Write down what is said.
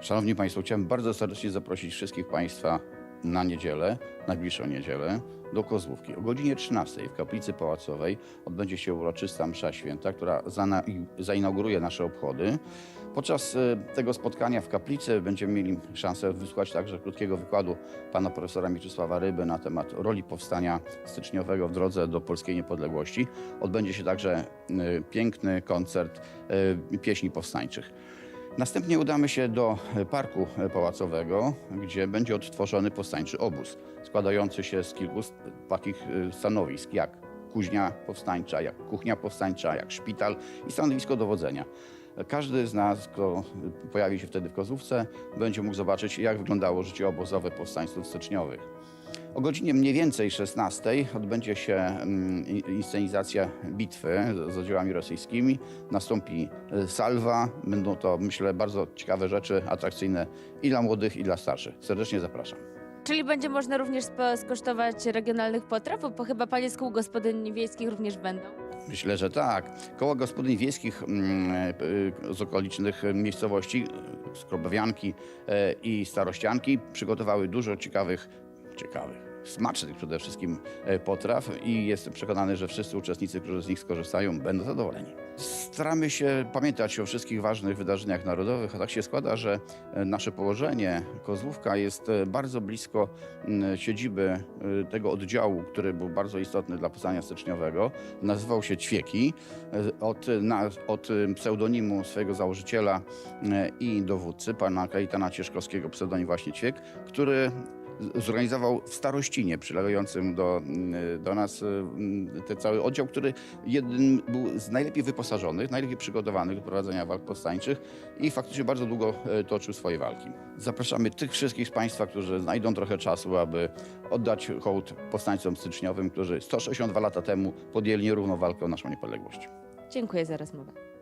Szanowni Państwo, chciałem bardzo serdecznie zaprosić wszystkich Państwa na niedzielę, najbliższą niedzielę, do Kozłówki. O godzinie 13 w Kaplicy Pałacowej odbędzie się uroczysta msza święta, która zainauguruje nasze obchody. Podczas e, tego spotkania w kaplicy będziemy mieli szansę wysłuchać także krótkiego wykładu pana profesora Mieczysława Ryby na temat roli powstania styczniowego w drodze do polskiej niepodległości. Odbędzie się także e, piękny koncert e, pieśni powstańczych. Następnie udamy się do Parku Pałacowego, gdzie będzie odtworzony powstańczy obóz, składający się z kilku takich y, stanowisk, jak kuźnia powstańcza, jak kuchnia powstańcza, jak szpital i stanowisko dowodzenia. Każdy z nas, kto pojawi się wtedy w Kozłówce, będzie mógł zobaczyć, jak wyglądało życie obozowe powstańców styczniowych. O godzinie mniej więcej 16 odbędzie się mm, inscenizacja bitwy z- oddziałami rosyjskimi. Nastąpi e, salwa. Będą to, myślę, bardzo ciekawe rzeczy, atrakcyjne i dla młodych, i dla starszych. Serdecznie zapraszam. Czyli będzie można również skosztować regionalnych potraw, bo chyba panie z kół gospodyń wiejskich również będą. Myślę, że tak. Koła gospodyń wiejskich mm, e, z okolicznych miejscowości, e, Skrobowianki e, i Starościanki przygotowały dużo ciekawych, ciekawych, smacznych przede wszystkim e, potraw i jestem przekonany, że wszyscy uczestnicy, którzy z nich skorzystają, będą zadowoleni. Staramy się pamiętać o wszystkich ważnych wydarzeniach narodowych, a tak się składa, że e, nasze położenie, Kozłówka, jest e, bardzo blisko siedziby tego oddziału, który był bardzo istotny dla powstania styczniowego. Nazywał się Ćwieki od, na, od pseudonimu swojego założyciela i dowódcy, pana Kajitana Cieszkowskiego, pseudonim właśnie Ćwiek, który zorganizował w Starościnie, przylegającym do, mm, do nas, mm, ten cały oddział, który jeden był z najlepiej wyposażonych, najlepiej przygotowanych do prowadzenia walk powstańczych i faktycznie bardzo długo e, toczył swoje walki. Zapraszamy tych wszystkich z Państwa, którzy znajdą trochę czasu, aby oddać hołd powstańcom styczniowym, którzy 162 lata temu podjęli nierówną walkę o naszą niepodległość. Dziękuję za rozmowę.